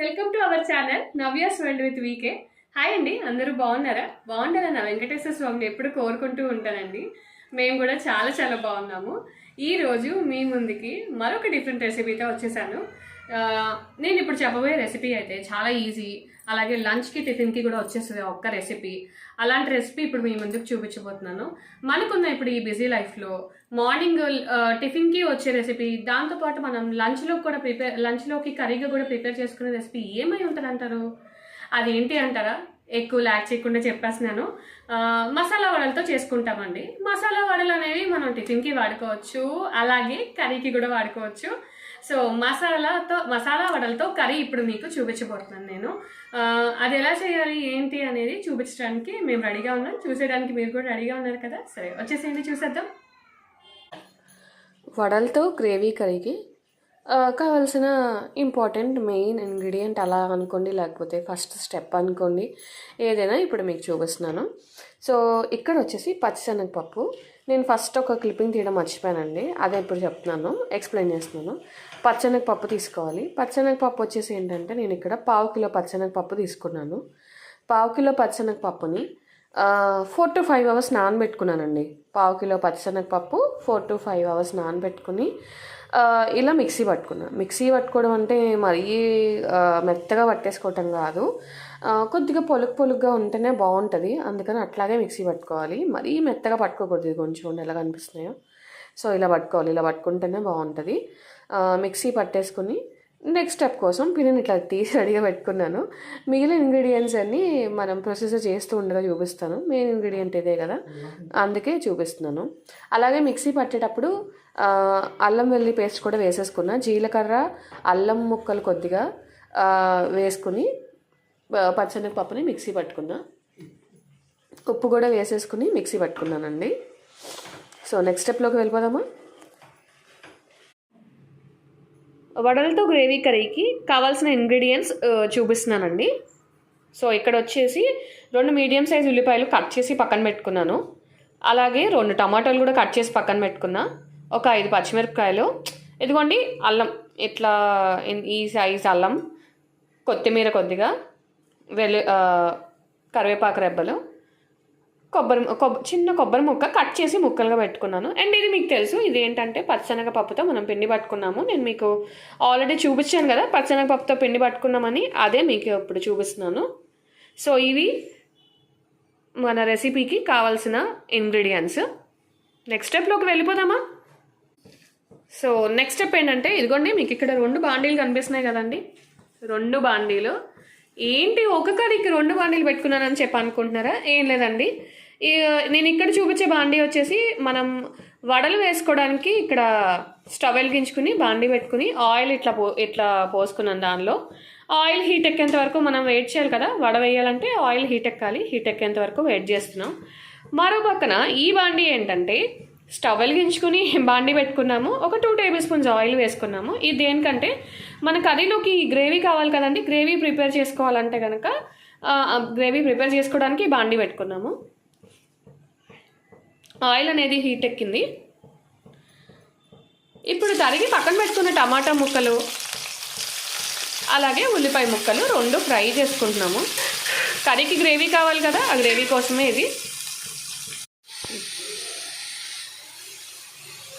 Welcome to our channel Navya's world with VK. Hi అండి అందరూ బాగున్నారా? బాగుండాలని నా వెంకటేశ్వర స్వామిని ఎప్పుడు కోరుకుంటూ ఉంటానండి. మేము కూడా చాలా చాలా బాగున్నాము. ఈ రోజు మీ ముందుకి మరొక డిఫరెంట్ రెసిపీతో వచ్చేసాను. నేను ఇప్పుడు చెప్పబోయే రెసిపీ అయితే చాలా ఈజీ అలాగే లంచ్కి టిఫిన్కి కూడా వచ్చేస్తుంది ఒక్క రెసిపీ అలాంటి రెసిపీ ఇప్పుడు మీ ముందుకు చూపించబోతున్నాను. మనకున్న ఇప్పుడు ఈ బిజీ లైఫ్లో మార్నింగ్ టిఫిన్కి వచ్చే రెసిపీ దాంతోపాటు మనం లంచ్లో కూడా ప్రిపేర్ లంచ్లోకి కర్రీగా కూడా ప్రిపేర్ చేసుకునే రెసిపీ ఏమై ఉంటుంది అంటారు అదేంటి అంటారా? ఎక్కువ ల్యాక్ చేయకుండా చెప్పేస్తున్నాను. మసాలా వడలతో చేసుకుంటామండి. మసాలా వడలు అనేవి మనం టిఫిన్కి వాడుకోవచ్చు. అలాగే కర్రీకి కూడా వాడుకోవచ్చు. సో మసాలాతో మసాలా వడలతో కర్రీ ఇప్పుడు మీకు చూపించబోతున్నాను నేను. అది ఎలా చేయాలి ఏంటి అనేది చూపించడానికి మేము రెడీగా ఉన్నాం. చూసేయడానికి మీరు కూడా రెడీగా ఉన్నారు కదా? సరే వచ్చేసేయండి చూసేద్దాం. వడలతో గ్రేవీ కర్రీకి కావాల్సిన ఇంపార్టెంట్ మెయిన్ ఇంగ్రీడియంట్ అలా అనుకోండి లేకపోతే ఫస్ట్ స్టెప్ అనుకోండి ఏదైనా ఇప్పుడు మీకు చూపిస్తున్నాను. సో ఇక్కడ వచ్చేసి పచ్చిశనగపప్పు నేను ఫస్ట్ ఒక క్లిప్పింగ్ తీయడం మర్చిపోయానండి. అదే ఇప్పుడు చెప్తున్నాను. ఎక్స్ప్లెయిన్ చేస్తున్నాను. పచ్చనగపప్పు తీసుకోవాలి. పచ్చనగపప్పు వచ్చేసి ఏంటంటే నేను ఇక్కడ పావు కిలో పచ్చనగ పప్పు తీసుకున్నాను. పావు కిలో పచ్చనగపప్పుని ఫోర్ టు ఫైవ్ అవర్స్ నానబెట్టుకున్నానండి. పావు కిలో పచ్చిశనగపప్పు ఫోర్ టు ఫైవ్ అవర్స్ నానబెట్టుకుని ఇలా మిక్సీ పట్టుకున్నా. మిక్సీ పట్టుకోవడం అంటే మరీ మెత్తగా పట్టేసుకోవటం కాదు. కొద్దిగా పొలుగు పొలుగ్గా ఉంటేనే బాగుంటుంది. అందుకని అట్లాగే మిక్సీ పట్టుకోవాలి. మరీ మెత్తగా పట్టుకోకూడదు. ఇది కొంచెం ఎలా కనిపిస్తున్నాయో. సో ఇలా పట్టుకోవాలి. ఇలా పట్టుకుంటేనే బాగుంటుంది. మిక్సీ పట్టేసుకుని నెక్స్ట్ స్టెప్ కోసం పిన్నిని ఇట్లా తీసి రెడీగా పెట్టుకున్నాను. మిగిలిన ఇంగ్రీడియంట్స్ అన్నీ మనం ప్రొసెసర్ చేస్తూ ఉండగా చూపిస్తాను. మెయిన్ ఇంగ్రీడియంట్ ఇదే కదా. అందుకే చూపిస్తున్నాను. అలాగే మిక్సీ పట్టేటప్పుడు అల్లం వెల్లి పేస్ట్ కూడా వేసేసుకున్నా. జీలకర్ర అల్లం ముక్కలు కొద్దిగా వేసుకుని పచ్చని పప్పుని మిక్సీ పట్టుకున్నా. ఉప్పు కూడా వేసేసుకుని మిక్సీ పట్టుకున్నానండి. సో నెక్స్ట్ స్టెప్లోకి వెళ్ళిపోదామా? వడలతో గ్రేవీ కర్రీకి కావాల్సిన ఇంగ్రీడియంట్స్ చూపిస్తున్నానండి. సో ఇక్కడ వచ్చేసి రెండు మీడియం సైజ్ ఉల్లిపాయలు కట్ చేసి పక్కన పెట్టుకున్నాను. అలాగే రెండు టమాటాలు కూడా కట్ చేసి పక్కన పెట్టుకున్నా. ఒక ఐదు పచ్చిమిరపకాయలు. ఇదిగోండి అల్లం. ఇట్లా ఈ సైజ్ అల్లం కొత్తిమీర కొద్దిగా వెల్లు కరివేపాకు రెబ్బలు. కొబ్బరి కొబ్బ చిన్న కొబ్బరి ముక్క కట్ చేసి ముక్కలుగా పెట్టుకున్నాను. అండ్ ఇది మీకు తెలుసు ఇది ఏంటంటే పచ్చనగ పప్పుతో మనం పిండి పట్టుకున్నాము. నేను మీకు ఆల్రెడీ చూపించాను కదా పచ్చనగ పప్పుతో పిండి పట్టుకున్నామని అదే మీకు ఇప్పుడు చూపిస్తున్నాను. సో ఇవి మన రెసిపీకి కావాల్సిన ఇంగ్రీడియంట్స్. నెక్స్ట్ స్టెప్లోకి వెళ్ళిపోదామా? సో నెక్స్ట్ స్టెప్ ఏంటంటే ఇదిగోండి మీకు ఇక్కడ రెండు బాండీలు కనిపిస్తున్నాయి కదండి. రెండు బాండీలు. ఏంటి ఒక కర్రీకి రెండు బాండీలు పెట్టుకున్నానని చెప్పి అనుకుంటున్నారా? ఏం లేదండి. నేను ఇక్కడ చూపించే బాండీ వచ్చేసి మనం వడలు వేసుకోవడానికి ఇక్కడ స్టవ్ వెలిగించుకుని బాండీ పెట్టుకుని ఆయిల్ ఇట్లా పో ఇట్లా పోసుకున్నాను దానిలో. ఆయిల్ హీట్ ఎక్కేంత వరకు మనం వెయిట్ చేయాలి కదా వడ వేయాలంటే ఆయిల్ హీట్ ఎక్కాలి హీట్ ఎక్కేంత వరకు వెయిట్ చేస్తున్నాం. మరో పక్కన ఈ బాండీ ఏంటంటే స్టవ్ వెలిగించుకుని బాండీ పెట్టుకున్నాము ఒక టూ టేబుల్ స్పూన్స్ ఆయిల్ వేసుకున్నాము. ఇది దేనికంటే మన కర్రీలోకి గ్రేవీ కావాలి కదండి గ్రేవీ ప్రిపేర్ చేసుకోవాలంటే కనుక గ్రేవీ ప్రిపేర్ చేసుకోవడానికి బాండి పెట్టుకున్నాము. ఆయిల్ అనేది హీట్ ఎక్కింది. ఇప్పుడు తరిగి పక్కన పెట్టుకున్న టమాటా ముక్కలు అలాగే ఉల్లిపాయ ముక్కలు రెండు ఫ్రై చేసుకుంటున్నాము. కర్రీకి గ్రేవీ కావాలి కదా ఆ గ్రేవీ కోసమే ఇది.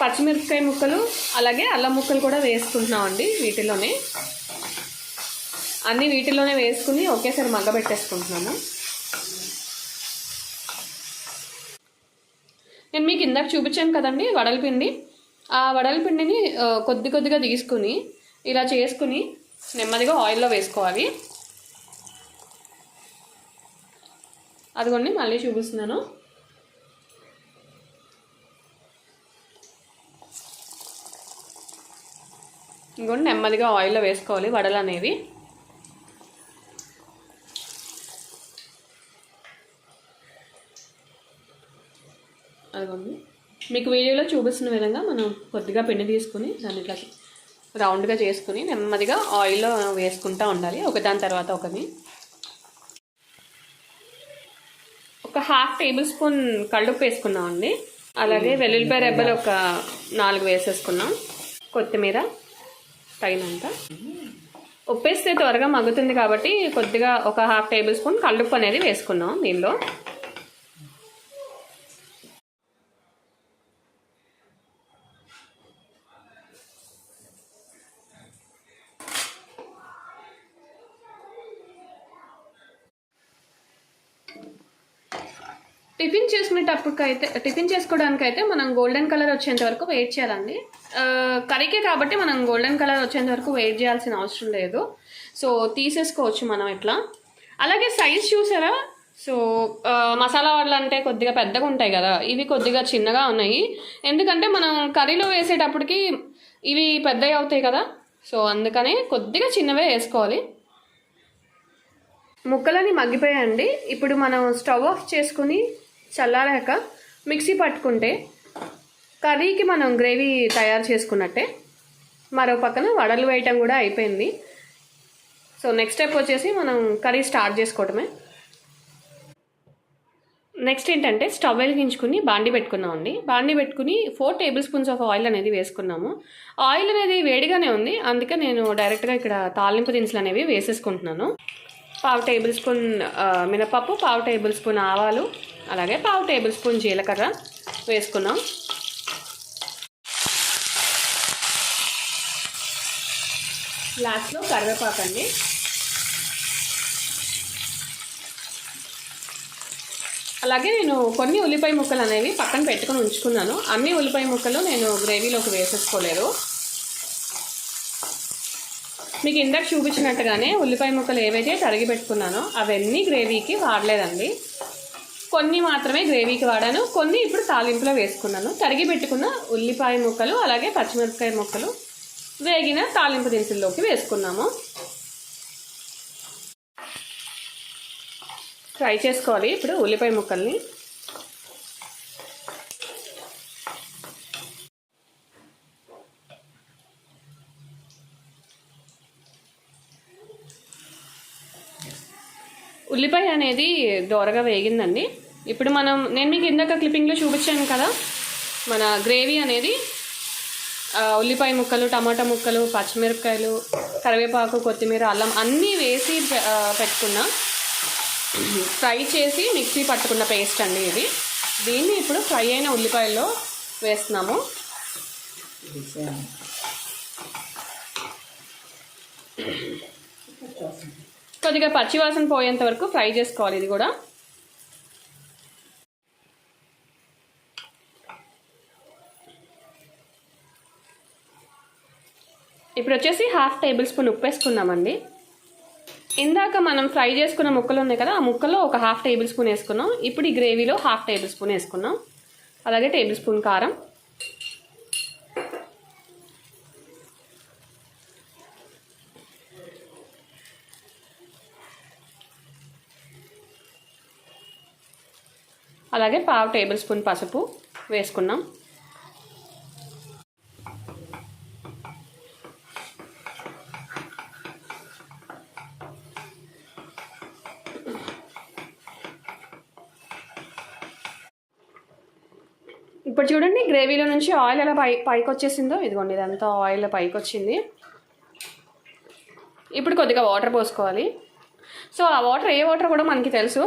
పచ్చిమిరపకాయ ముక్కలు అలాగే అల్లం ముక్కలు కూడా వేసుకుంటున్నామండి వీటిలోనే. అన్నీ వీటిలోనే వేసుకుని ఒకేసారి మగ్గబెట్టేసుకుంటున్నాము నేను మీకు ఇందాక చూపించాను కదండి వడల పిండి ఆ వడల పిండిని కొద్ది కొద్దిగా తీసుకుని ఇలా చేసుకుని నెమ్మదిగా ఆయిల్లో వేసుకోవాలి. అదిగోండి మళ్ళీ చూపిస్తున్నాను. ఇంకోండి నెమ్మదిగా ఆయిల్లో వేసుకోవాలి వడలు అనేవి అదిగోండి. మీకు వీడియోలో చూపిస్తున్న విధంగా మనం కొద్దిగా పిండి తీసుకుని దాన్ని ఇట్లా రౌండ్గా చేసుకుని నెమ్మదిగా ఆయిల్లో వేసుకుంటూ ఉండాలి. ఒకదాని తర్వాత ఒకటి. ఒక హాఫ్ టేబుల్ స్పూన్ కళ్ళుప్పు వేసుకున్నామండి అలాగే వెల్లుల్లిపాయ రెబ్బలు ఒక నాలుగు వేసేసుకున్నాం. కొత్తిమీర తగినంత. ఉప్పేస్తే త్వరగా మగ్గుతుంది కాబట్టి కొద్దిగా ఒక హాఫ్ టేబుల్ స్పూన్ కల్లుప్పు అనేది వేసుకున్నాం దీనిలో. టిఫిన్ చేసుకునేటప్పటికైతే టిఫిన్ చేసుకోవడానికి అయితే మనం గోల్డెన్ కలర్ వచ్చేంత వరకు వెయిట్ చేయాలండి. కర్రీకే కాబట్టి మనం గోల్డెన్ కలర్ వచ్చేంత వరకు వెయిట్ చేయాల్సిన అవసరం లేదు. సో తీసేసుకోవచ్చు మనం ఇట్లా. అలాగే సైజ్ చూసారా? సో మసాలా వడలు అంటే కొద్దిగా పెద్దగా ఉంటాయి కదా ఇవి కొద్దిగా చిన్నగా ఉన్నాయి. ఎందుకంటే మనం కర్రీలో వేసేటప్పటికి ఇవి పెద్దవి అవుతాయి కదా సో అందుకనే కొద్దిగా చిన్నవే వేసుకోవాలి. ముక్కలని మగ్గిపోయాయండి. ఇప్పుడు మనం స్టవ్ ఆఫ్ చేసుకుని చల్లారాక మిక్సీ పట్టుకుంటే కర్రీకి మనం గ్రేవీ తయారు చేసుకున్నట్టే మరో పక్కన వడలు వేయటం కూడా అయిపోయింది. సో నెక్స్ట్ స్టెప్ వచ్చేసి మనం కర్రీ స్టార్ట్ చేసుకోవటమే. నెక్స్ట్ ఏంటంటే స్టవ్ వెలిగించుకుని బాండి పెట్టుకున్నామండి బాండి పెట్టుకుని four tablespoons of oil అనేది వేసుకున్నాము. ఆయిల్ అనేది వేడిగానే ఉంది. అందుకే నేను డైరెక్ట్గా ఇక్కడ తాలింపు దినుసులు అనేవి వేసేసుకుంటున్నాను. పావు టేబుల్ స్పూన్ మినపప్పు పావు టేబుల్ స్పూన్ ఆవాలు అలాగే పావు టేబుల్ స్పూన్ జీలకర్ర వేసుకున్నాం. లాస్ట్లో కరివేపాకు అండి అలాగే నేను కొన్ని ఉల్లిపాయ ముక్కలు అనేవి పక్కన పెట్టుకొని ఉంచుకున్నాను. అన్ని ఉల్లిపాయ ముక్కలు నేను గ్రేవీలోకి వేసేసుకోలేదు. మీకు ఇందాక చూపించినట్టుగానే ఉల్లిపాయ ముక్కలు ఏవైతే తరిగి పెట్టుకున్నానో అవన్నీ గ్రేవీకి వాడలేదండి. కొన్ని మాత్రమే గ్రేవీకి వాడాను. కొన్ని ఇప్పుడు తాలింపులో వేసుకున్నాను. తరిగి పెట్టుకున్న ఉల్లిపాయ ముక్కలు అలాగే పచ్చిమిరపకాయ ముక్కలు వేగిన తాలింపు దినుసుల్లోకి వేసుకున్నాము. ఫ్రై చేసుకోవాలి. ఇప్పుడు ఉల్లిపాయ ముక్కల్ని ఉల్లిపాయ అనేది దోరగా వేగిందండి. ఇప్పుడు మనం నేను మీకు ఇందాక క్లిప్పింగ్లో చూపించాను కదా మన గ్రేవీ అనేది ఉల్లిపాయ ముక్కలు టమాటా ముక్కలు పచ్చిమిరపకాయలు కరివేపాకు కొత్తిమీర అల్లం అన్నీ వేసి పె- పెట్టుకున్నా ఫ్రై చేసి మిక్సీ పట్టుకున్న పేస్ట్ అండి ఇది. దీన్ని ఇప్పుడు ఫ్రై అయిన ఉల్లిపాయల్లో వేస్తున్నాము. కొద్దిగా పచ్చివాసన పోయేంత వరకు ఫ్రై చేసుకోవాలి ఇది కూడా. ఇప్పుడు వచ్చేసి హాఫ్ టేబుల్ స్పూన్ ఉప్పు వేసుకున్నామండి. ఇందాక మనం ఫ్రై చేసుకున్న ముక్కలు ఉన్నాయి కదా ఆ ముక్కలో ఒక హాఫ్ టేబుల్ స్పూన్ వేసుకున్నాం. ఇప్పుడు ఈ గ్రేవీలో హాఫ్ టేబుల్ స్పూన్ వేసుకున్నాం. అలాగే టేబుల్ స్పూన్ కారం. అలాగే పావు టేబుల్ స్పూన్ పసుపు వేసుకున్నాం. ఇప్పుడు చూడండి గ్రేవీలో నుంచి ఆయిల్ ఎలా పై పైకి వచ్చేసిందో ఇదిగోండి ఇదంతా ఆయిల్ పైకి వచ్చింది ఇప్పుడు కొద్దిగా వాటర్ పోసుకోవాలి. సో ఆ వాటర్ ఏ వాటర్ కూడా మనకి తెలుసు.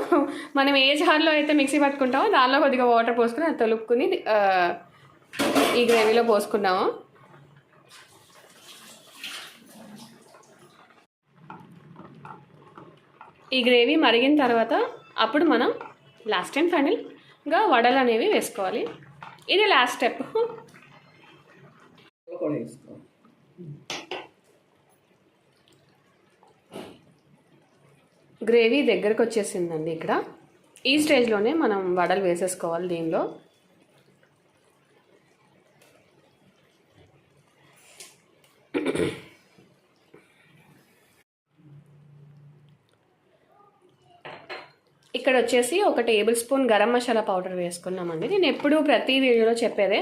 మనం ఏ జార్లో అయితే మిక్సీ పట్టుకుంటామో దానిలో కొద్దిగా వాటర్ పోసుకుని అది తొలుపుకుని ఈ గ్రేవీలో పోసుకున్నాము. ఈ గ్రేవీ మరిగిన తర్వాత అప్పుడు మనం లాస్ట్ అండ్ ఫైనల్గా వడలు అనేవి వేసుకోవాలి. ఇది లాస్ట్ స్టెప్ కూడా వేసుకో గ్రేవీ దగ్గరకు వచ్చేసిందండి ఇక్కడ. ఈ స్టేజ్లోనే మనం వడలు వేసేసుకోవాలి దీనిలో. ఇక్కడ వచ్చేసి ఒక tablespoon garam masala powder వేసుకున్నామండి. నేను ఎప్పుడూ ప్రతి వీడియోలో చెప్పేదే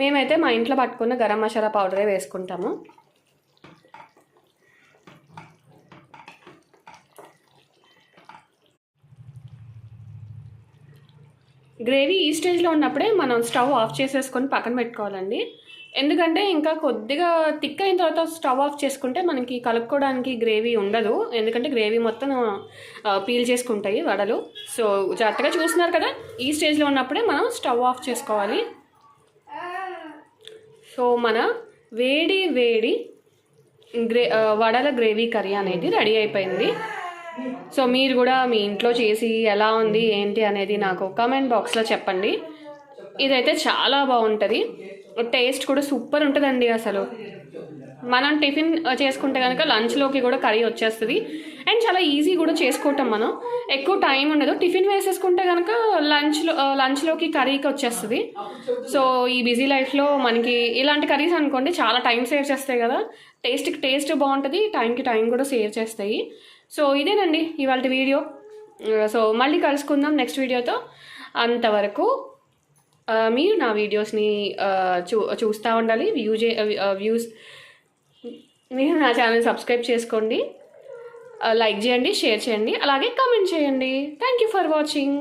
మేమైతే మా ఇంట్లో పట్టుకున్న గరం మసాలా పౌడరే వేసుకుంటాము. గ్రేవీ ఈ స్టేజ్లో ఉన్నప్పుడే మనం స్టవ్ ఆఫ్ చేసేసుకొని పక్కన పెట్టుకోవాలండి. ఎందుకంటే ఇంకా కొద్దిగా థిక్ అయిన తర్వాత స్టవ్ ఆఫ్ చేసుకుంటే మనకి కలుపుకోవడానికి గ్రేవీ ఉండదు. ఎందుకంటే గ్రేవీ మొత్తం పీల్ చేసుకుంటాయి వడలు. సో జాగ్రత్తగా చూస్తున్నారు కదా ఈ స్టేజ్లో ఉన్నప్పుడే మనం స్టవ్ ఆఫ్ చేసుకోవాలి. సో మన వేడి వేడి గ్రే వడల గ్రేవీ కర్రీ అనేది రెడీ అయిపోయింది. సో మీరు కూడా మీ ఇంట్లో చేసి ఎలా ఉంది ఏంటి అనేది నాకు కామెంట్ బాక్స్లో చెప్పండి. ఇదైతే చాలా బాగుంటుంది. టేస్ట్ కూడా సూపర్ ఉంటుందండి అసలు. మనం టిఫిన్ చేసుకుంటే కనుక లంచ్లోకి కూడా కర్రీ వచ్చేస్తుంది. అండ్ చాలా ఈజీ కూడా చేసుకోవటం మనం. ఎక్కువ టైం ఉండదు. టిఫిన్ వేసేసుకుంటే కనుక లంచ్లో లంచ్లోకి కర్రీకి వచ్చేస్తుంది. సో ఈ బిజీ లైఫ్లో మనకి ఇలాంటి కర్రీస్ అనుకోండి చాలా టైం సేవ్ చేస్తాయి కదా. టేస్ట్కి టేస్ట్ బాగుంటుంది టైంకి టైం కూడా సేవ్ చేస్తాయి. సో ఇదేనండి ఇవాళ వీడియో. సో మళ్ళీ కలుసుకుందాం నెక్స్ట్ వీడియోతో. అంతవరకు మీరు నా వీడియోస్ని చూ చూస్తూ ఉండాలి. వ్యూ చే వ్యూస్ మీరు నా ఛానల్ సబ్స్క్రైబ్ చేసుకోండి. లైక్ చేయండి షేర్ చేయండి. అలాగే కామెంట్ చేయండి. Thank you for watching.